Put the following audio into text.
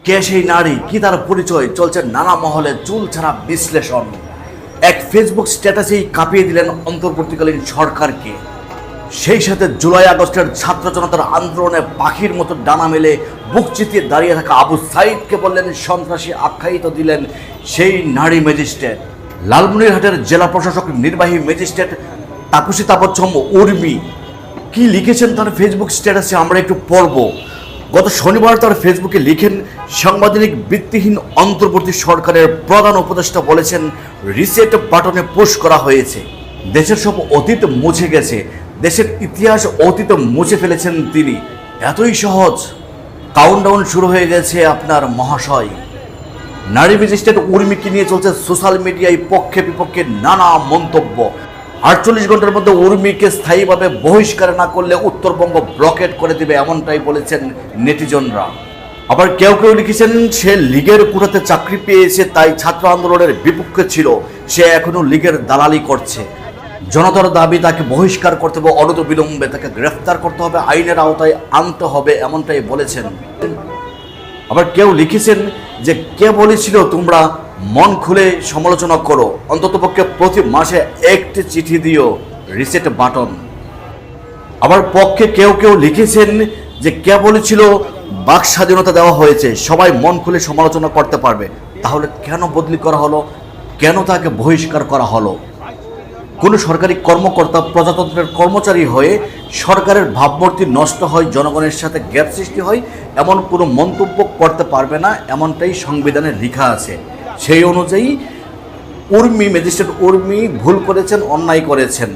কে সেই নারী? কি তার পরিচয়? চলছে নানা মহলে চুল ছাড়া বিশ্লেষণ। এক ফেসবুক স্ট্যাটাসেই কাঁপিয়ে দিলেন অন্তর্বর্তীকালীন সরকারকে। সেই সাথে জুলাই আগস্টের ছাত্র জনতার আন্দোলনে পাখির মতো ডানা মেলে বুক চিতিয়ে দাঁড়িয়ে থাকা আবু সাইদকে বললেন, সন্ত্রাসী আখ্যায়িত দিলেন সেই নারী ম্যাজিস্ট্রেট। লালমনিরহাটের জেলা প্রশাসক নির্বাহী ম্যাজিস্ট্রেট তাপসী তাপচ্ছম উর্মি। কি লিখেছেন তার ফেসবুক স্ট্যাটাসে? আমরা একটু পড়ব। গত শনিবার তার ফেসবুকে লিখেন সাংবিধানিক ভিত্তিহীন অন্তর্বর্তী সরকারের প্রধান উপদেষ্টা বলেছেন, রিসেট বাটনে পুশ করা হয়েছে। দেশের সব অতীত মুছে গেছে। দেশের ইতিহাস অতীত মুছে ফেলেছেন তিনি। এতই সহজ। কাউন্টডাউন শুরু হয়ে গেছে আপনার মহাশয়। নারী ম্যাজিস্ট্রেট উর্মিকে নিয়ে চলছে সোশ্যাল মিডিয়ায় পক্ষে বিপক্ষে নানা মন্তব্য। আটচল্লিশ ঘণ্টার মধ্যে উর্মিকে স্থায়ীভাবে বহিষ্কার না করলে উত্তরবঙ্গ ব্লকেট করে দেবে এমনটাই বলেছেন নেটিজনরা। আবার কেউ কেউ লিখেছেন, সে লীগের কুটাতে চাকরি পেয়েছে, তাই ছাত্র আন্দোলনের বিপক্ষে ছিল। সে এখনও লীগের দালালি করছে। জনতার দাবি, তাকে বহিষ্কার করতে হবে অনত বিলম্বে তাকে গ্রেফতার করতে হবে, আইনের আওতায় আনতে হবে, এমনটাই বলেছেন। আবার কেউ লিখেছেন যে, কে বলেছিল তোমরা মন খুলে সমালোচনা করো। অন্ততপক্ষে প্রতি মাসে একটি চিঠি দিও। Reset button. আবার পক্ষে কেউ কেউ লিখেছেন যে কে বলেছিল বাক স্বাধীনতা দেওয়া হয়েছে, সবাই মন খুলে সমালোচনা করতে পারবে। তাহলে কেন বদলি করা হলো? কেন তাকে বহিষ্কার করা হলো? কোনো সরকারি কর্মকর্তা, প্রজাতন্ত্রের কর্মচারী হয়ে সরকারের ভাবমূর্তি নষ্ট হয়, জনগণের সাথে গ্যাপ সৃষ্টি হয়, এমন কোনো মন্তব্য করতে পারবে না, এমনটাই সংবিধানে লেখা আছে। সেই অনুযায়ী উর্মি ম্যাজিস্ট্রেট উর্মি ভুল করেছেন অন্যায় করেছেন।